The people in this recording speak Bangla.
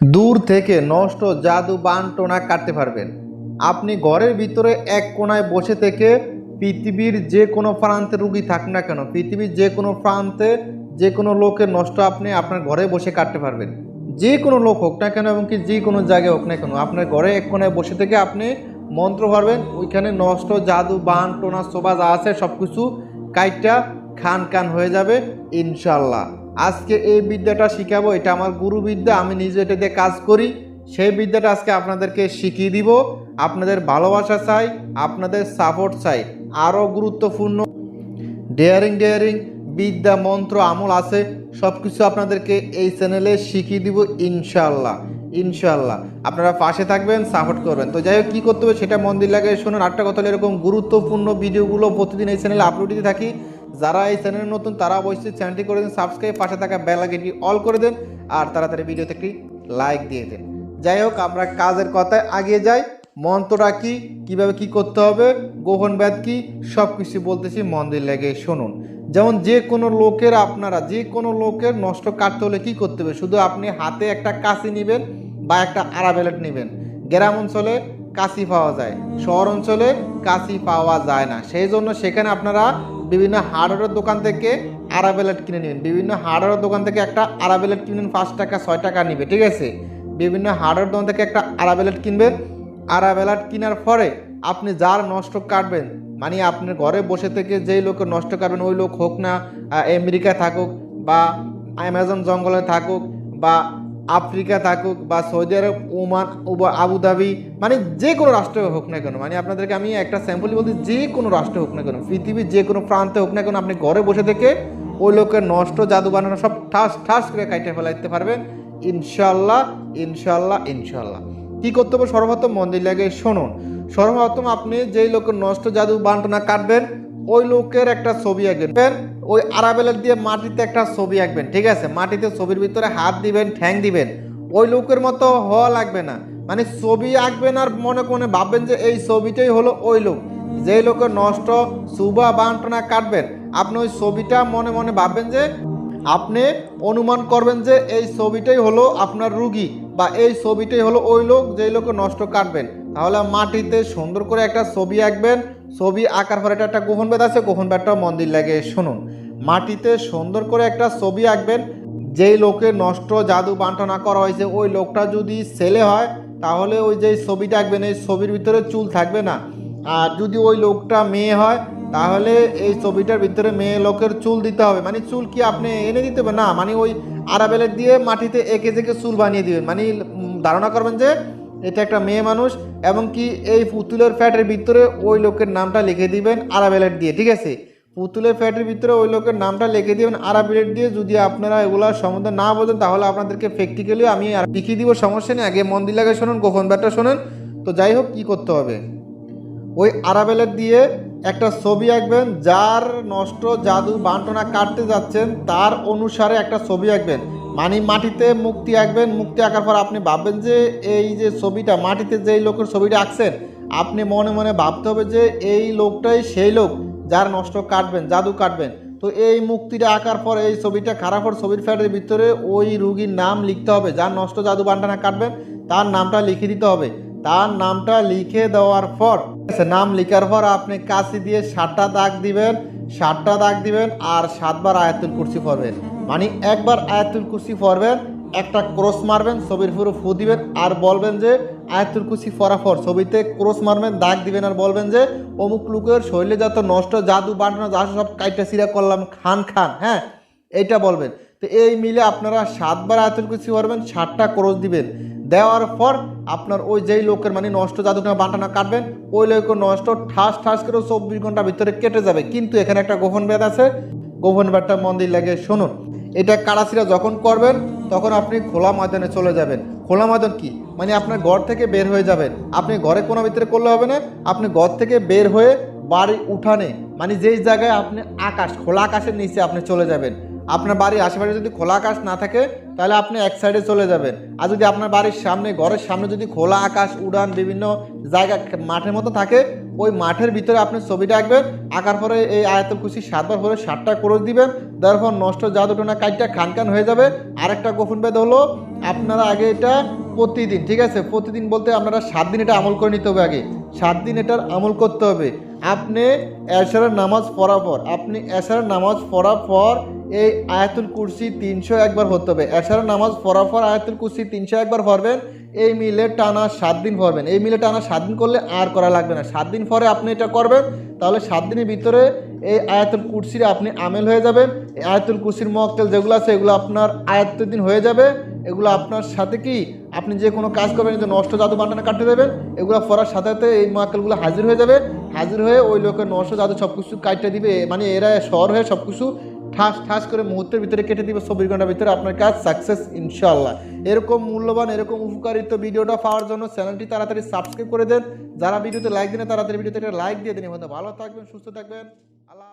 দূর থেকে নষ্ট জাদু বান টোনা কাটতে পারবেন। আপনি ঘরের ভিতরে এক কোনায় বসে থেকে পৃথিবীর যে কোনো প্রান্তে রুগী থাক না কেন, পৃথিবীর যে কোনো প্রান্তে যে কোনো লোকের নষ্ট আপনি আপনার ঘরে বসে কাটতে পারবেন। যে কোনো লোক হোক না কেন এবং কি যে কোনো জায়গায় হোক না কেন, আপনার ঘরে এক কোনায় বসে থেকে আপনি মন্ত্র পারবেন ওইখানে নষ্ট জাদু বান টোনা সোবা যা আছে সব কিছু কাইটটা খান খান হয়ে যাবে ইনশাল্লাহ আজকে এই বিদ্যাটা শিখাবো, এটা আমার গুরু বিদ্যা আমি নিজে এটা দিয়ে কাজ করি। সেই বিদ্যাটা আজকে আপনাদেরকে শিখিয়ে দিব। আপনাদের ভালোবাসা চাই, আপনাদের সাপোর্ট চাই। আরও গুরুত্বপূর্ণ ডেয়ারিং ডেয়ারিং বিদ্যা, মন্ত্র, আমল আছে সব কিছু আপনাদেরকে এই চ্যানেলে শিখিয়ে দিব ইনশাল্লাহ ইনশাল্লাহ আপনারা পাশে থাকবেন সাপোর্ট করবেন। তো যাই হোক, কী করতে হবে সেটা মন্দির লাগে শুনুন। আটটা কথা এরকম গুরুত্বপূর্ণ ভিডিওগুলো প্রতিদিন এই চ্যানেলে আপলোড দিতে থাকি। যারা এই চ্যানেলে নতুন, তারা অবশ্যই চ্যানেলটি করে দিন সাবস্ক্রাইব পাশে থাকা বেল আইকনটি অল করে দেন, আর তাড়াতাড়ি ভিডিওতে একটি লাইক দিয়ে দেন। যাই হোক, আমরা কাজের কথায় আগিয়ে যাই। মন্ত্রটা কি? কীভাবে কি করতে হবে? গোপন ব্যাধ কি? সব কিছু বলতেছি মন্দির লেগে শুনুন। যেমন যে কোনো লোকের আপনারা, যে কোনো লোকের নষ্ট কাটতে হলে কি করতে হবে? শুধু আপনি হাতে একটা কাশি নেবেন বা একটা আরাবেলেট নেবেন। গ্রাম অঞ্চলে কাশি পাওয়া যায়, শহর অঞ্চলে কাশি পাওয়া যায় না। সেই জন্য সেখানে আপনারা বিভিন্ন হার্ডওয়্যারের দোকান থেকে আরাবেলেট কিনে নেবেন। বিভিন্ন হার্ডওয়্যারের দোকান থেকে একটা আরাবেলেট কিনবেন, পাঁচ টাকা, ছয় টাকা নিবে, ঠিক আছে? বিভিন্ন হার্ডওয়্যার দোকান থেকে একটা আরাবেলেট কিনবেন। আরাবেলাট কেনার পরে আপনি যার নষ্ট কাটবেন মানে আপনার ঘরে বসে থেকে যেই লোকের নষ্ট কাটবেন, ওই লোক হোক না আমেরিকা থাকুক বা অ্যামাজন জঙ্গলে থাকুক বা আফ্রিকা থাকুক বা সৌদি আরব, ওমান আবুধাবি মানে যে কোনো রাষ্ট্রে হোক না কেন মানে আপনাদেরকে আমি একটা স্যাম্পল বলছি যে কোনো রাষ্ট্রে হোক না কেন, পৃথিবীর যে কোনো প্রান্তে হোক না কেন, আপনি ঘরে বসে থেকে ওই লোকের নষ্ট, জাদু বানানো সব ঠাস ঠাস করে কাইটে ফেলাইতে পারবেন। ইনশাল্লাহ ইনশাল্লাহ ইনশাল্লাহ কি করতে হবে সর্বপ্রথম মন্দির লাগে শুনুন সর্বপ্রথম আপনি যেই লোকের নষ্ট, জাদু বান্টনা কাটবেন ওই লোকের একটা ছবি আঁকবেন, ওই আরাবেলের দিয়ে মাটিতে একটা ছবি আঁকবেন, ঠিক আছে? মাটিতে ছবির ভিতরে হাত দিবেন, ঠ্যাং দিবেন, ওই লোকের মতো হওয়া লাগবে না। মানে ছবি আঁকবেন আর মনে মনে ভাববেন যে এই ছবিটাই হলো ওই লোক। যেই লোকের নষ্ট, সুবা বান্টনা কাটবেন, আপনি ওই ছবিটা মনে মনে ভাববেন যে আপনি অনুমান করবেন যে এই ছবিটাই হলো আপনার রুগী বা এই ছবিটাই হলো ওই লোক যেই লোকে নষ্ট কাটবেন। তাহলে মাটিতে সুন্দর করে একটা ছবি আঁকবেন। ছবি আঁকার পরে একটা গোপন বেদ আছে, গোপন বেদটা মন্দির লাগে। শুনুন, মাটিতে সুন্দর করে একটা ছবি আঁকবেন। যেই লোকে নষ্ট জাদু বান্টনা করা হয়েছে, ওই লোকটা যদি ছেলে হয়, তাহলে ওই যে ছবিটা আঁকবেন, এই ছবির ভিতরে চুল থাকবে না। আর যদি ওই লোকটা মেয়ে হয়, তাহলে এই ছবিটার ভিতরে মেয়ে লোকের চুল দিতে হবে। মানে চুল কি আপনি এনে দিতে হবে? না মানে ওই আরাবেলের দিয়ে মাটিতে এঁকে জেকে চুল বানিয়ে দিবেন। মানে ধারণা করবেন যে এটা একটা মেয়ে মানুষ এবং কি এই পুতুলের ফ্যাটের ভিতরে ওই লোকের নামটা লিখে দিবেন আরাবেলের দিয়ে, ঠিক আছে? পুতুলের ফ্যাটের ভিতরে ওই লোকের নামটা লিখে দিবেন আরাবেলের দিয়ে। যদি আপনারা এগুলার সম্বন্ধে না বোঝেন, তাহলে আপনাদেরকে প্র্যাকটিক্যালি আমি আর লিখিয়ে দিব, সমস্যা নেই। আগে মন দিলাগে শোনেন, গোপন ব্যাটটা শোনেন। তো যাই হোক, কী করতে হবে? ওই আরাবেলের দিয়ে একটা ছবি আঁকবেন, যার নষ্ট জাদু বান্টনা কাটতে যাচ্ছেন, তার অনুসারে একটা ছবি আঁকবেন। মানে মাটিতে মুক্তি আঁকবেন, মুক্তি আঁকার পর আপনি ভাববেন যে এই যে ছবিটা, মাটিতে যেই লোকের ছবিটা আঁকছেন, আপনি মনে মনে ভাবতে হবে যে এই লোকটাই সেই লোক যার নষ্ট কাটবেন, জাদু কাটবেন। তো এই মুক্তিটা আঁকার পর এই ছবিটা খারাপ হওয়ার ছবির ফ্যাটের ভিতরে ওই রুগীর নাম লিখতে হবে, যার নষ্ট জাদু বান্টানা কাটবেন, তার নামটা লিখে দিতে হবে। তার নামটা লিখে দেওয়ার পর নাম লিখার পর আপনি কাশি দিয়ে সাতটা দাগ দিবেন, সাতটা দাগ দিবেন আর সাতবার আয়াতুল কুরসি পড়বেন। মানে একবার আয়াতুল কুরসি পড়বেন, একটা ক্রস মারবেন, ছবির পুরো ফু দিবেন আর বলবেন যে, আয়াতুল কুরসি ফরাফর ছবিতে ক্রস মারবেন, দাগ দিবেন আর বলবেন যে, অমুক লোকের শরীরে যত নষ্ট জাদু বান্টানো যা সব কাইটা সিরা করলাম, খান খান হ্যাঁ? এইটা বলবেন। তো এই মিলে আপনারা সাতবার আয়াতুল কুরসি পড়বেন, সাতটা ক্রস দিবেন। দেওয়ার পর আপনার ওই যেই লোকের মানে নষ্ট জাদুটা বাটানা কাটবেন, ওই লোকের নষ্ট ঠাস ঠাস করে চব্বিশ ঘণ্টার ভিতরে কেটে যাবে। কিন্তু এখানে একটা গোপন বেদ আছে। গোপন বেদটা মন্দির লাগে শুনুন। এটা কারাসিরা যখন করবেন, তখন আপনি খোলা ময়দানে চলে যাবেন। খোলা ময়দান কি? মানে আপনার ঘর থেকে বের হয়ে যাবেন। আপনি ঘরে কোনো ভিতরে করলে হবে না, আপনি ঘর থেকে বের হয়ে বাড়ি উঠানে মানে যেই জায়গায় আপনি আকাশ, খোলা আকাশের নিচে আপনি চলে যাবেন। আপনার বাড়ির আশেপাশে যদি খোলা আকাশ না থাকে তাহলে আপনি এক সাইডে চলে যাবেন। আর যদি আপনার বাড়ির সামনে, ঘরের সামনে যদি খোলা আকাশ, উড়ান বিভিন্ন জায়গা মাঠের মতো থাকে, ওই মাঠের ভিতরে আপনি ছবিটা আঁকবেন, আঁকার পরে এই আয়াতুল কুশি সাতবার পরে সাতটা ক্রোশ দিবেন, দেওয়ার পর নষ্ট জাদুটোনা কাজটা খান খান হয়ে যাবে। আরেকটা গোপন বেদ হলো, আপনারা আগে এটা প্রতিদিন, ঠিক আছে? প্রতিদিন বলতে আপনারা সাত দিন এটা আমল করে নিতে হবে আগে। সাত দিন এটার আমল করতে হবে। আপনি এশারের নামাজ পড়ার পর, আপনি এশারের নামাজ পড়ার পর এই আয়াতুল কুরসি তিনশো একবার হতে হবে। এছাড়া নামাজ পড়ার পর আয়াতুল কুরসি তিনশো একবার পড়বেন এই মিলে টানা সাত দিন পড়বেন এই মিলে টানা সাত দিন করলে আর করা লাগবে না। সাত দিন পরে আপনি এটা করবেন, তাহলে সাত দিনের ভিতরে এই আয়াতুল কুরসির আপনি আমেল হয়ে যাবেন। এই আয়াতুল কুরসির মক্কেল যেগুলো আছে, এগুলো আপনার আয়াত্তের দিন হয়ে যাবে। এগুলো আপনার সাথে কি? আপনি যে কোনো কাজ করবেন যে নষ্ট জাদু বান্টানা কাটতে দেবেন, এগুলো পড়ার সাথে সাথে এই মক্কেলগুলো হাজির হয়ে যাবে। হাজির হয়ে ওই লোকের নষ্ট জাদু সব কিছু কাটতে দিবে। মানে এরা শহর হয়ে সব কিছু ঠাস ঠাস করে মুহূর্তের ভিতরে কেটে দিবে চব্বিশ ঘণ্টার ভিতরে আপনার কাজ সাকসেস ইনশাল্লাহ এরকম মূল্যবান, এরকম উপকারিত ভিডিওটা পাওয়ার জন্য চ্যানেলটি তাড়াতাড়ি সাবস্ক্রাইব করে দেন। যারা ভিডিওতে লাইক দিন তাড়াতাড়ি ভিডিওতে একটা লাইক দিয়ে দিন। ভালো থাকবেন, সুস্থ থাকবেন। আল্লাহ